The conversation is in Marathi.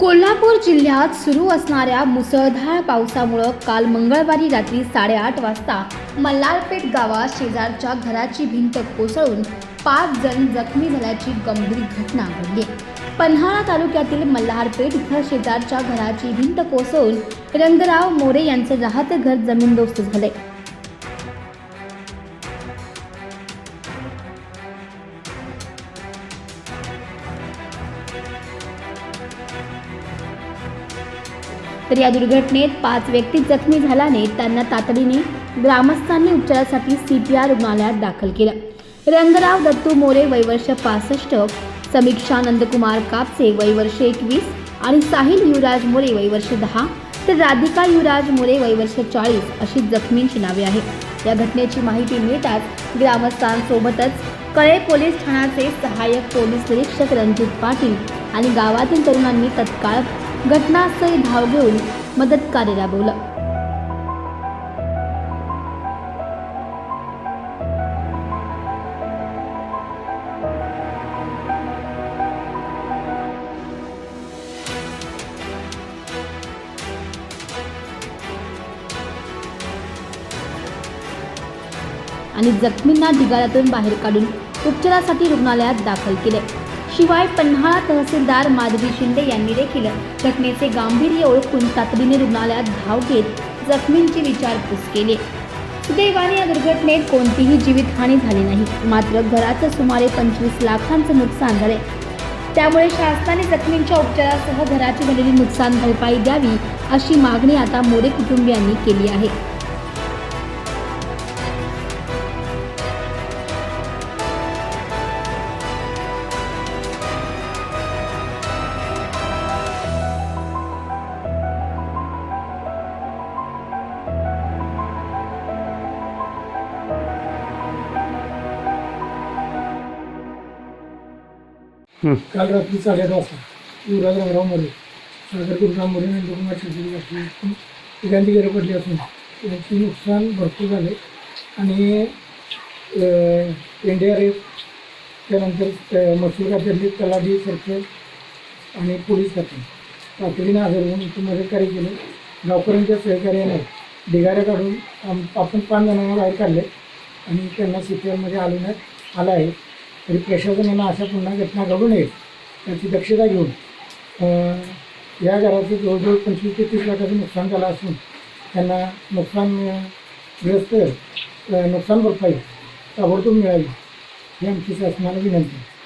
कोल्हापूर जिल्ह्यात सुरू असणाऱ्या मुसळधार पावसामुळं काल मंगळवारी रात्री साडेआठ वाजता मल्हारपेठ गावात शेजारच्या घराची भिंत कोसळून पाच जण जखमी झाल्याची गंभीर घटना घडली. पन्हाळा तालुक्यातील मल्हारपेठ इथं शेजारच्या घराची भिंत कोसळून रंगराव मोरे यांचं राहतं घर जमीनदोस्त झाले तर या दुर्घटनेत पाच व्यक्ती जखमी झाल्याने त्यांना तातडीने ग्रामस्थांनी उपचारासाठी सीपीआर रुग्णालयात दाखल केलं. रंगराव दत्तू मोरे वयवर्ष पासष्ट समीक्षा नंदकुमार कापसे वयवर्ष एकवीस आणि साहिल युवराज मोरे वयवर्ष दहा तर राधिका युवराज मोरे वयवर्ष चाळीस अशी जखमींची नावे आहेत. या घटनेची माहिती मिळताच ग्रामस्थांसोबतच कळे पोलीस ठाण्याचे सहाय्यक पोलीस निरीक्षक रणजित पाटील आणि गावातील तरुणांनी तत्काळ घटनास्थळी धाव घेऊन मदत कार्य राबवलं. आणि जखमींना ढिगाऱ्यातून बाहेर काढून उपचारासाठी रुग्णालयात दाखल केले. शिवाय पन्हाळा तहसीलदार माधवी शिंदे यांनी देखील घटनेचे गांभीर्य ओळखून तातडीने रुग्णालयात धाव घेत जखमींची विचारपूस केली. सुदैवाने या दुर्घटनेत कोणतीही जीवितहानी झाली नाही. मात्र घराचं सुमारे पंचवीस लाखांचं नुकसान झाले. त्यामुळे शासनाने जखमींच्या उपचारासह घराची झालेली नुकसान भरपाई द्यावी अशी मागणी आता मोरे कुटुंबियांनी केली आहे. काल रात्री साडेआठ वाजता युवराज रामराव मोरे सागर गुरुराम मोरे तिघांची घरं पडली असून त्यांचे नुकसान भरपूर झाले. आणि एन डी आर एफ त्यानंतर मसूर खात्यातले तलाठी सर्कल आणि पोलीस खाते तातडीने हजर होऊन इथं मदत कार्य केले. गावकऱ्यांच्या सहकार्याने ढिगाऱ्या काढून आम आपण पाच जणांना बाहेर काढले. आणि त्यांना सी पी आरमध्ये हलवण्यात आलं आहे. तरी प्रशासनानं अशा पुन्हा घटना घडू नये त्याची दक्षता घेऊन या घराचं जवळजवळ पंचवीस ते तीस लाखाचं नुकसान झालं असून त्यांना नुकसान ग्रस्त नुकसान भरपाई ताबडतोब मिळावी ही आमची शासनाला विनंती. आहे